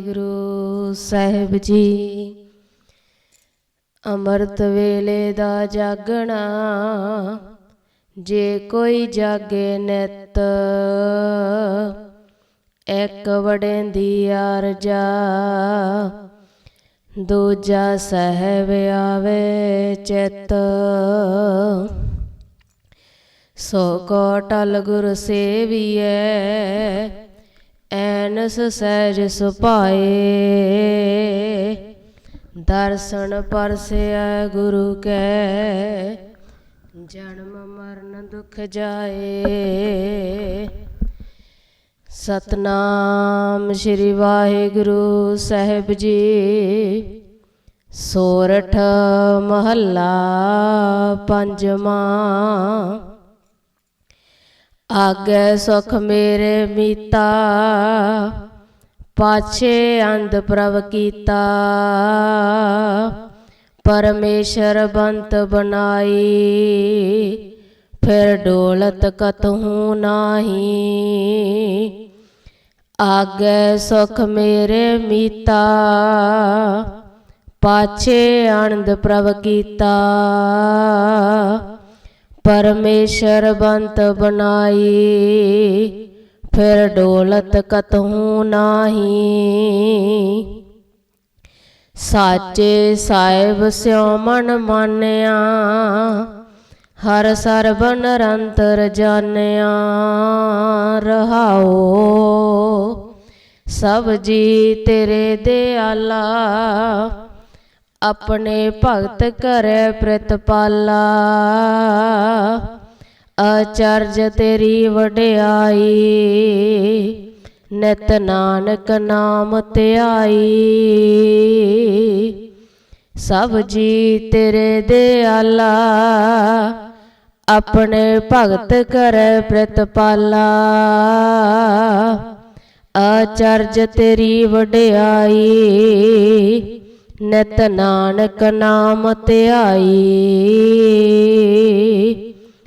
ਗੁਰੂ ਸਾਹਿਬ ਜੀ। ਅੰਮ੍ਰਿਤ ਵੇਲੇ ਦਾ ਜਾਗਣਾ, ਜੇ ਕੋਈ ਜਾਗੇ ਨਿਤ, ਇੱਕ ਵੜੇਂਦੀ ਆਰਜਾ, ਦੂਜਾ ਸਹਿਬ ਆਵੇ ਚਿਤ। ਸੋ ਕੋ ਟਲ ਗੁਰ ਸੇਵੀਐ ਐਨਸ ਸਹਿਜ ਸੁਭਾਏ। ਦਰਸ਼ਨ ਪਰਸਿਆ ਗੁਰੂ ਕੈ, ਜਨਮ ਮਰਨ ਦੁਖ ਜਾਏ। ਸਤਨਾਮ ਸ੍ਰੀ ਵਾਹਿਗੁਰੂ ਸਾਹਿਬ ਜੀ, ਸੋਰਠ ਮਹੱਲਾ ਪੰਜਵਾਂ। ਆਗੇ ਸੁਖ ਮੇਰੇ ਮੀਤਾ, ਪਾਛੇ ਅੰਧ ਪ੍ਰਭ ਕੀਤਾ। ਪਰਮੇਸ਼ਰ ਬੰਤ ਬਣਾਈ, ਫਿਰ ਡੋਲਤ ਕਤਹੂ ਨਾਹੀ। ਆਗੇ ਸੁਖ ਮੇਰੇ ਮੀਤਾ, ਪਾਛੇ ਆਨੰਦ ਪ੍ਰਭ ਕੀਤਾ। ਪਰਮੇਸ਼ਰ ਬੰਤ ਬਣਾਈ, ਫਿਰ ਡੋਲਤ ਕਤਹੂ ਨਾਹੀ। ਸਾਚੇ ਸਾਹਿਬ ਸਿਉ ਮਨ ਮਾਨਿਆ, ਹਰ ਸਰਬ ਨਿਰੰਤਰ ਜਾਣਿਆ। ਰਹਾਓ, ਸਭ ਜੀ ਤੇਰੇ ਦਿਆਲਾ, ਆਪਣੇ ਭਗਤ ਕਰੇ ਪ੍ਰਤਪਾਲਾ। ਅਚਰਜ ਤੇਰੀ ਵਡਿਆਈ। ਨਿਤ ਨਾਨਕ ਨਾਮ ਧਿਆਈ। ਸਭ ਜੀ ਤੇਰੇ ਦਿਆਲਾ ਆਪਣੇ ਭਗਤ ਕਰੇ ਪ੍ਰਤਪਾਲਾ ਅਚਰਜ ਤੇਰੀ ਵਡਿਆਈ, ਨਿਤ ਨਾਨਕ ਨਾਮ ਧਿਆਈ।